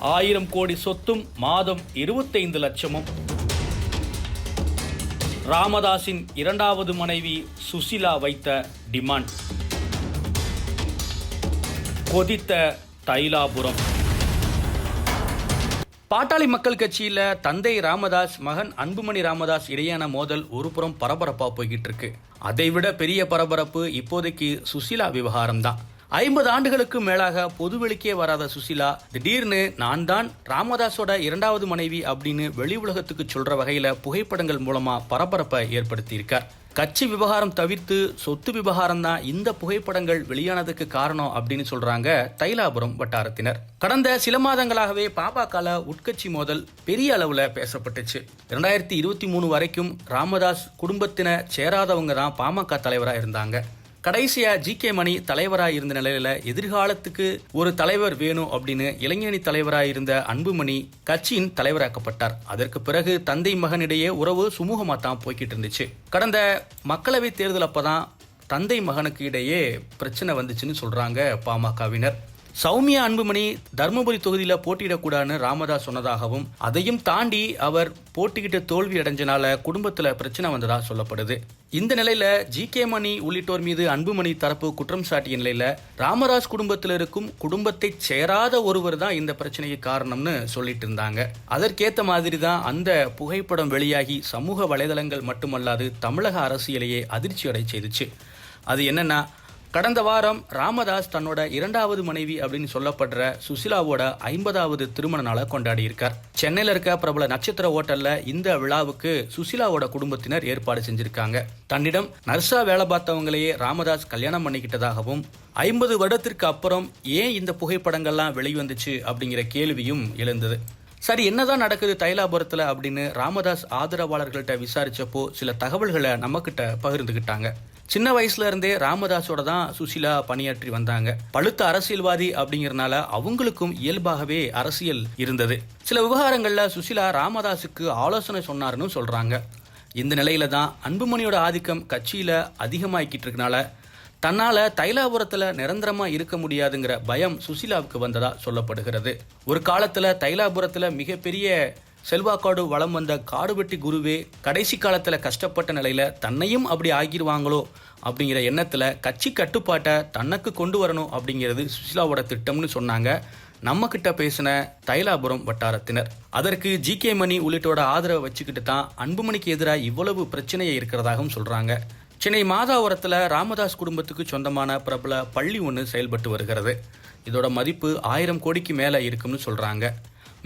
ஆயிரம் கோடி சொத்தும் மாதம் இருபத்தைந்து லட்சமும். ராமதாஸின் இரண்டாவது மனைவி சுசிலா வைத்த டிமாண்ட். கொதித்த தைலாபுரம். பாட்டாளி மக்கள் கட்சியில் தந்தை ராமதாஸ் மகன் அன்புமணி ராமதாஸ் இடையான மோதல் ஒருபுறம் பரபரப்பாக போய்கிட்டு இருக்கு. அதைவிட பெரிய பரபரப்பு இப்போதைக்கு சுசிலா விவகாரம் தான் ஐம்பது ஆண்டுகளுக்கு மேலாக பொதுவெளிக்கே வராத சுசிலா திடீர்னு நான் தான் ராமதாஸோட இரண்டாவது மனைவி அப்படின்னு வெளி உலகத்துக்கு சொல்ற வகையில புகைப்படங்கள் மூலமா பரபரப்பை ஏற்படுத்தியிருக்கார். கட்சி விவகாரம் தவிர்த்து சொத்து விவகாரம் தான் இந்த புகைப்படங்கள் வெளியானதுக்கு காரணம் அப்படின்னு சொல்றாங்க தைலாபுரம் வட்டாரத்தினர். கடந்த சில மாதங்களாகவே பாபாக்கால உட்கட்சி மோதல் பெரிய அளவுல பேசப்பட்டுச்சு. இரண்டாயிரத்தி இருபத்தி மூணு வரைக்கும் ராமதாஸ் குடும்பத்தின சேராதவங்க தான் பாமக தலைவராக இருந்தாங்க. கடைசியா ஜி கே மணி தலைவராக இருந்த நிலையில எதிர்காலத்துக்கு ஒரு தலைவர் வேணும் அப்படின்னு இளைஞணி தலைவராக இருந்த அன்புமணி கட்சியின் தலைவராக்கப்பட்டார். அதற்கு பிறகு தந்தை மகனிடையே உறவு சுமூகமா தான் போய்கிட்டு இருந்துச்சு. கடந்த மக்களவை தேர்தல் அப்பதான் தந்தை மகனுக்கு இடையே பிரச்சனை வந்துச்சுன்னு சொல்றாங்க பாமகவினர். சௌமியா அன்புமணி தருமபுரி தொகுதியில் போட்டியிடக்கூடாதுன்னு ராமதாஸ் சொன்னதாகவும் அதையும் தாண்டி அவர் போட்டிக்கிட்டு தோல்வி அடைஞ்சனால குடும்பத்தில் பிரச்சனை வந்ததா சொல்லப்படுது. இந்த நிலையில ஜி கே மணி உள்ளிட்டோர் மீது அன்புமணி தரப்பு குற்றம் சாட்டிய நிலையில ராமராஸ் குடும்பத்தில் இருக்கும் குடும்பத்தை சேராத ஒருவர் தான் இந்த பிரச்சனைக்கு காரணம்னு சொல்லிட்டு இருந்தாங்க. அதற்கேற்ற மாதிரி தான் அந்த புகைப்படம் வெளியாகி சமூக வலைதளங்கள் மட்டுமல்லாது தமிழக அரசியலையே அதிர்ச்சி அடை செய்துச்சு. அது என்னன்னா கடந்த வாரம் ராமதாஸ் தன்னோட இரண்டாவது மனைவி அப்படின்னு சொல்லப்படுற சுசிலாவோட ஐம்பதாவது திருமண நாளை கொண்டாடி இருக்கார். சென்னையில் இருக்க பிரபல நட்சத்திர ஹோட்டல்ல இந்த விழாவுக்கு சுசிலாவோட குடும்பத்தினர் ஏற்பாடு செஞ்சிருக்காங்க. தன்னிடம் நர்ஸா வேலை பார்த்தவங்களையே ராமதாஸ் கல்யாணம் பண்ணிக்கிட்டதாகவும் ஐம்பது வருடத்திற்கு அப்புறம் ஏன் இந்த புகைப்படங்கள்லாம் வெளிவந்துச்சு அப்படிங்கிற கேள்வியும் எழுந்தது. சரி என்னதான் நடக்குது தைலாபுரத்தில் அப்படின்னு ராமதாஸ் ஆதரவாளர்கள்ட்ட விசாரிச்சப்போ சில தகவல்களை நம்மக்கிட்ட பகிர்ந்துக்கிட்டாங்க சின்ன வயசுல இருந்தே ராமதாஸோட தான் சுசிலா பணியாற்றி வந்தாங்க. பழுத்த அரசியல்வாதி அப்படிங்கறனால அவங்களுக்கும் இயல்பாகவே அரசியல் இருந்தது. சில விவகாரங்கள்ல சுசிலா ராமதாஸுக்கு ஆலோசனை சொன்னாருன்னு சொல்றாங்க. இந்த நிலையில தான் அன்புமணியோட ஆதிக்கம் கட்சியில அதிகமாகிக்கிட்டு இருக்கனால தன்னால தைலாபுரத்துல நிரந்தரமா இருக்க முடியாதுங்கிற பயம் சுசிலாவுக்கு வந்ததா சொல்லப்படுகிறது. ஒரு காலத்துல தைலாபுரத்துல மிகப்பெரிய செல்வாக்காடு வளம் வந்த காடுவெட்டி குருவே கடைசி காலத்தில் கஷ்டப்பட்ட நிலையில் தன்னையும் அப்படி ஆகிடுவாங்களோ அப்படிங்கிற எண்ணத்தில் கட்சி கட்டுப்பாட்டை தனக்கு கொண்டு வரணும் அப்படிங்கிறது சுஷிலாவோட திட்டம்னு சொன்னாங்க. நம்மக்கிட்ட பேசின தைலாபுரம் வட்டாரத்தினர். அதற்கு ஜி கே மணி உள்ளிட்டோட ஆதரவை வச்சுக்கிட்டு தான் அன்புமணிக்கு எதிராக இவ்வளவு பிரச்சனையை இருக்கிறதாகவும் சொல்கிறாங்க சென்னை மாதாவரத்தில் ராமதாஸ் குடும்பத்துக்கு சொந்தமான பிரபல பள்ளி ஒன்று செயல்பட்டு வருகிறது. இதோட மதிப்பு ஆயிரம் கோடிக்கு மேலே இருக்கும்னு சொல்கிறாங்க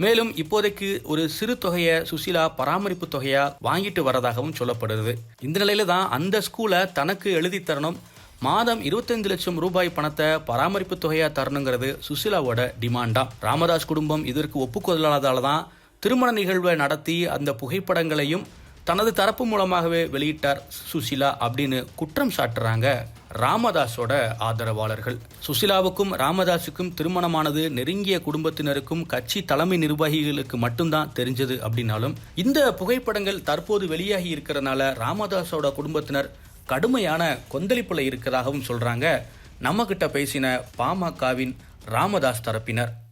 மேலும் இப்போதைக்கு ஒரு சிறு தொகையை சுசிலா பராமரிப்பு தொகையா வாங்கிட்டு வரதாகவும் சொல்லப்படுது. இந்த நிலையில தான் அந்த ஸ்கூலை தனக்கு எழுதி தரணும். மாதம் 25 லட்சம் ரூபாய் பணத்தை பராமரிப்பு தொகையா தரணுங்கிறது சுசிலாவோட டிமாண்டா ராமதாஸ் குடும்பம் இதற்கு ஒப்புக்கொள்ளாததால தான் திருமண நிகழ்வை நடத்தி அந்த புகைப்படங்களையும் தனது தரப்பு மூலமாகவே வெளியிட்டார் சுசிலா அப்படின்னு குற்றம் சாட்டுறாங்க ராமதாஸோட ஆதரவாளர்கள். சுசிலாவுக்கும் ராமதாஸுக்கும் திருமணமானது நெருங்கிய குடும்பத்தினருக்கும் கட்சி தலைமை நிர்வாகிகளுக்கு மட்டும்தான் தெரிஞ்சது அப்படின்னாலும் இந்த புகைப்படங்கள் தற்போது வெளியாகி இருக்கிறனால ராமதாஸோட குடும்பத்தினர் கடுமையான கொந்தளிப்புல இருக்கிறதாகவும் சொல்றாங்க. நம்ம கிட்ட பேசின பாமகவின் ராமதாஸ் தரப்பினர்.